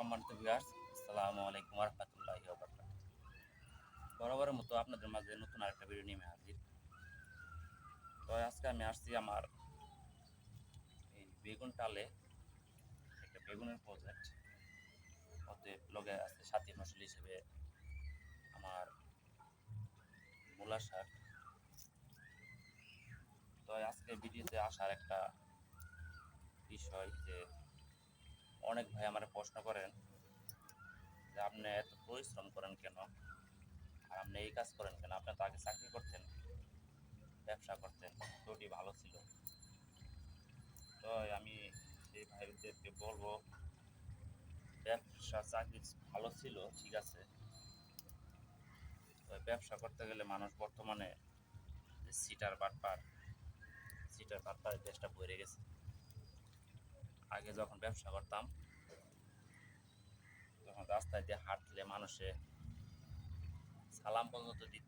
সম্মানিত ভিউয়ার্স আসসালামু আলাইকুম রহমতুল্লাহি বরাবরের মতো আপনাদের মাঝে নতুন আরেকটা ভিডিও নিয়ে হাজির। তো আজকে আমি আসছি আমার এই বেগুন টালে একটা বেগুনের প্রজেক্ট ওতে লগে আছে সাথী ফসল হিসেবে আমার মূলা শাক। তো আজকে ভিডিওতে আসার একটা বিষয় যে অনেক ভাই আমার প্রশ্ন করেন যে, আপনি এত পরিশ্রম করেন কেন? আর আপনি এই কাজ করেন কেন? আপনি তো আগে চাকরি করতেন, ব্যবসা করতেন তোটি ভালো ছিল। তো আমি সেই ভাইদেরকে বলব, ব্যবসা, চাকরি ভালো ছিল, ঠিক আছে। তো ব্যবসা করতে গেলে মানুষ বর্তমানে সিটার বাটপার সিটার বাটপার দেশটা পড়ে গেছে। আগে যখন ব্যবসা করতাম, তখন রাস্তায় দিয়ে হাঁটলে মানুষে সালাম পর্যন্ত দিত।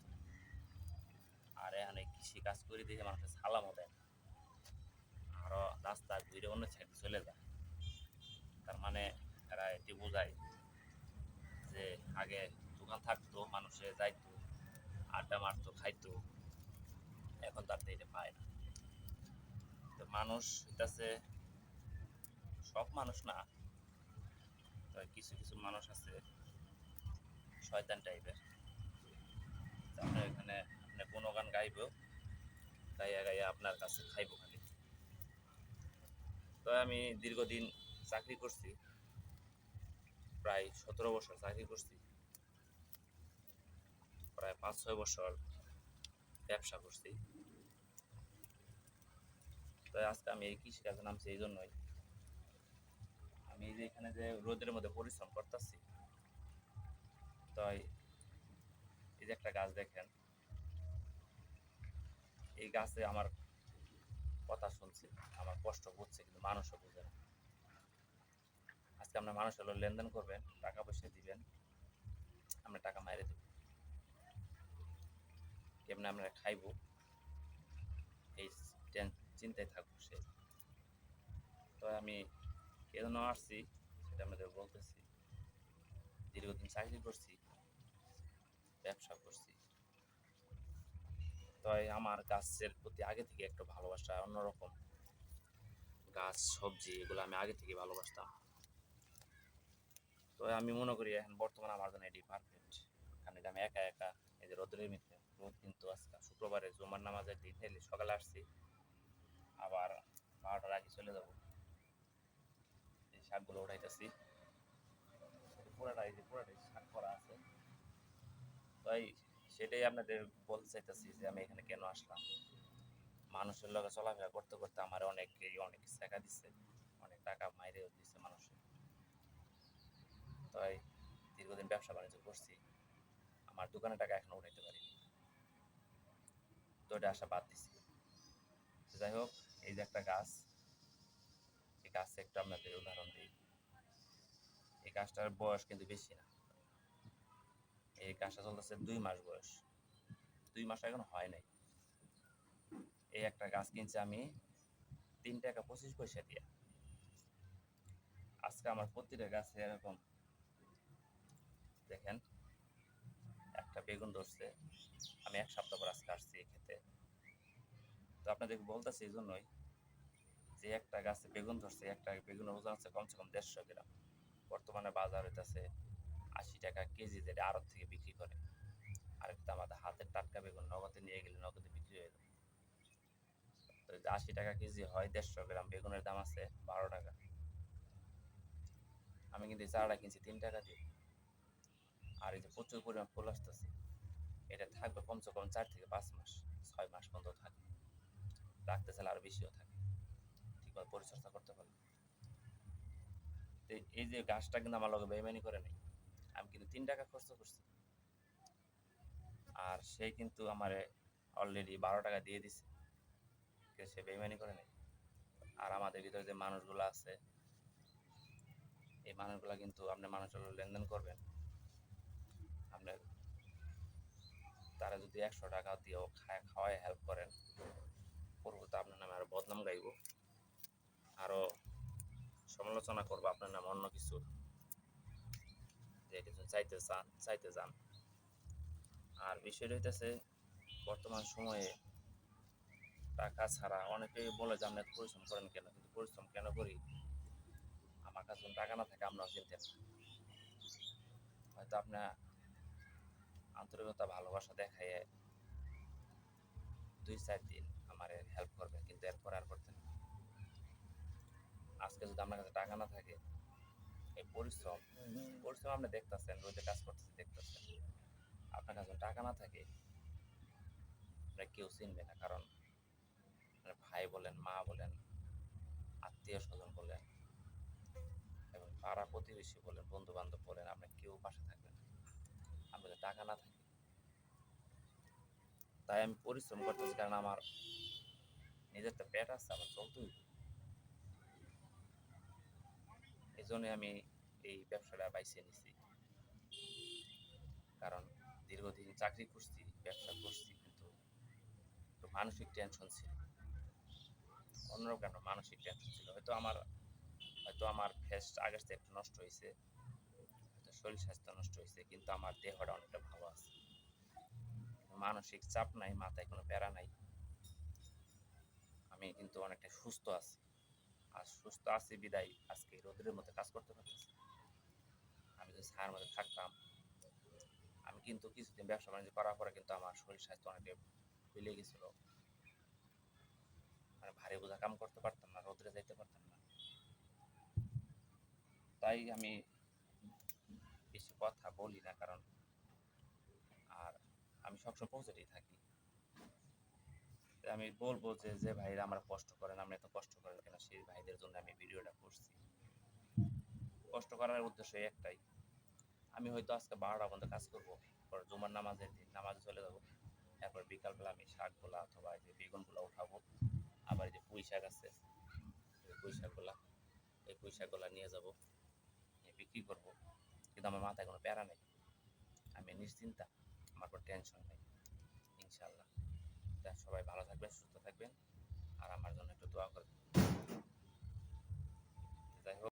আর এখানে কৃষি কাজ করে দিয়ে মানুষের সালামও দেয়। আরও রাস্তা ঘুরে অন্য সাইডে চলে যায়। তার মানে এরা এটি বোঝায় যে আগে দোকান থাকতো, মানুষে যাইতো, আড্ডা মারতো, খাইতো। এখন তার এটা পায় না। তো মানুষ হইতাছে সব মানুষ না। কিছু কিছু মানুষ আছে, শয়তান টাইপের। আপনার এখানে আপনি কোনো গান গাইব, গাইয়া গাইয়া আপনার কাছে খাইব খালি। তো আমি দীর্ঘদিন চাকরি করছি, প্রায় সতেরো বছর চাকরি করছি, প্রায় পাঁচ, ছয় বছর ব্যবসা করছি। তো আজকে আমি এই কৃষিকাজে নামছি, এই জন্যই। আমি যে এখানে যে রোদের মধ্যে পরিশ্রম করতেছি, তাই এই যে একটা গাছ দেখেন, এই গাছে আমার কথা শুনছে, আমার কষ্ট বুঝছে কিন্তু মানুষও বুঝে না। আজকে আপনার মানুষ হলো লেনদেন করবেন, টাকা পয়সা দিবেন, আমরা টাকা মাইরে দেব। কেমনে আমরা খাইবো, এই চিন্তায় থাকব সে। তো আমি কেন আসছি, সেটা আমাদের বলতেছি। দীর্ঘদিন চাকরি করছি, ব্যবসা করছি। তাই আমার গাছের প্রতি আগে থেকে একটা ভালোবাসা অন্যরকম। গাছ, সবজি, এগুলো আমি আগে থেকে ভালোবাসতাম। তো আমি মনে করি এখন বর্তমানে আমার জন্য এটি পারফেক্ট কারণ আমি একা একা, এই যে রোদের মধ্যে, রোদ কিন্তু আজকে শুক্রবারে জুমার নামাজের দিন সকালে আসছি। আবার বারোটার আগে চলে যাব। শাকগুলো উঠাইতেছি। পুরাটাই যে পুরাটাই শাক করা আছে। তাই সেটাই আপনাদের বলতে চাইতেছি যে আমি এখানে কেন আসলাম? মানুষের লগে চলাফেরা করতে করতে আমার অনেক অনেক টাকা দিচ্ছে অনেক টাকা মাইরেও দিচ্ছে মানুষের। তাই দীর্ঘদিন ব্যবসা বাণিজ্য করছি আমার দোকানে টাকা এখনও উঠাইতে পারিনি তো এটা আশা বাদ দিছি। যাই হোক এই যে একটা গাছ গাছে একটু আপনাদের উদাহরণ দিই। এই গাছটার বয়স কিন্তু বেশি না। এই গাছটা চলতেছে দুই মাস বয়স। দুই মাস এখন হয় নাই। এই একটা গাছ কিনছি আমি তিন টাকা পঁচিশ পয়সা দিয়ে। আজকে আমার প্রতিটা গাছে এরকম, দেখেন, একটা বেগুন ধরছে। আমি এক সপ্তাহ পর আজকে আসছি খেতে তো আপনাদেরকে বলতেছি এই জন্যই যে একটা গাছে বেগুন ধরছে, একটা বেগুনের ওজন আছে কমসে কম দেড়শো গ্রাম। বর্তমানে বাজার হইতেছে আশি টাকা কেজি যেটা আড়ত থেকে বিক্রি করে। আরেকটা আমাদের হাতের টাটকা বেগুন, নগদে নিয়ে গেলে নগদে বিক্রি হয়ে যাবে আশি টাকা কেজি হয় দেড়শো গ্রাম, বেগুনের দাম আছে বারো টাকা। আমি কিন্তু চারাটা কিনছি তিন টাকা দিয়ে। আর এই যে প্রচুর পরিমাণ ফুল আসতেছে, এটা থাকবে কমসে কম চার থেকে পাঁচ মাস, ছয় মাস পর্যন্ত থাকবে। রাখতে চাইলে আরও বেশিও থাকে পরিচর্যা করতে পারলে তো এই যে গাছটা কিন্তু আমার লগে বেইমানি করে নেই। আমি কিন্তু তিন টাকা খরচ করছি। আর সে কিন্তু আমারে অলরেডি বারো টাকা দিয়ে দিছে। সে বেইমানি করে নেই। আর আমাদের ভিতরে যে মানুষগুলো আছে, এই মানুষগুলো কিন্তু আপনি মানুষের লেনদেন করবেন। আপনার তারা যদি একশো টাকা দিয়েও খায় খাওয়ায় হেল্প করেন পরবর্তী আপনার নামে আরও বদনাম গাইব আরও সমালোচনা করব, আপনার নামে অন্য কিছু। চাইতে চান চাইতে যান। আর বিষয়টা হইতেছে বর্তমান সময়ে টাকা ছাড়া অনেকেই বলে যে, আপনি পরিশ্রম করেন কেন? কিন্তু পরিশ্রম কেন করি? আমার কাছে টাকা না থাকে আমরাও চিনতেন হয়তো আপনার আন্তরিকতা, ভালোবাসা দেখায় দুই, চার দিন আমার হেল্প করবেন, কিন্তু এরপর আর করতেন না। আজকে যদি আপনার কাছে টাকা না থাকে, এই পরিশ্রম পরিশ্রম আপনি দেখতেছেন, রোদে কাজ করতেছে দেখতেছেন। আপনার কাছে টাকা না থাকে, আপনার কেউ চিনবে না, কারণ ভাই বলেন, মা বলেন, আত্মীয় স্বজন বলেন, এবং পাড়া প্রতিবেশী বলেন বন্ধু বান্ধব বলেন আপনার কেউ পাশে থাকবে না। কাছে টাকা না থাকে। তাই আমি পরিশ্রম করতেছি, কারণ আমার নিজের তো পেট আছে, আমার চলতেই এই আমি এই ব্যবসাটা বাইছে নিছি। কারণ দীর্ঘদিন চাকরি করছি ব্যবসা করছি, কিন্তু একটু মানসিক টেনশন ছিল। অন্যরকম কেন মানসিক টেনশন ছিল। হয়তো আমার হয়তো আমার ফেস আগের থেকে একটু নষ্ট হয়েছে শরীর স্বাস্থ্য নষ্ট হয়েছে কিন্তু আমার দেহটা অনেকটা ভালো আছে। মানসিক চাপ নাই, মাথায় কোনো প্যারা নাই। আমি কিন্তু অনেকটা সুস্থ আছি। আর সুস্থ আছি, বিদায়। আজকে রোদের মধ্যে কাজ করতে পারতেছি আমি যদি ছায়ার মধ্যে থাকতাম, আমি কিন্তু কিছুদিন ব্যবসা বাণিজ্য করার পরে কিন্তু আমার শরীর স্বাস্থ্য অনেকটা ফেলে গেছিল। মানে ভারী বোঝা কাম করতে পারতাম না, রোদরে যাইতে পারতাম না। তাই আমি বেশি কথা বলি না, কারণ আর আমি সবসময় পজিটিভ থাকি। আমি বলব যে যে ভাইরা আমরা কষ্ট করেন আমরা এত কষ্ট করেন কেন? সেই ভাইদের জন্য আমি ভিডিওটা করছি। কষ্ট করার উদ্দেশ্য একটাই। আমি হয়তো আজকে বারোটা পর্যন্ত কাজ করব, পরে জুমার নামাজের দিন, নামাজে চলে যাব। এরপর বিকালবেলা আমি শাকগুলা অথবা এই যে বেগুনগুলো উঠাবো। আবার এই যে পুঁই শাক আছে পুঁই শাকগুলা, এই পুঁই শাকগুলা নিয়ে যাব। বিক্রি করব। কিন্তু আমার মাথায় কোনো প্যারা নেই। আমি নিশ্চিন্তা, আমার কোনো টেনশন নেই ইনশাল্লাহ তা সবাই ভালো থাকবেন সুস্থ থাকবেন। আর আমার জন্য একটু দোয়া করবেন যাই হোক।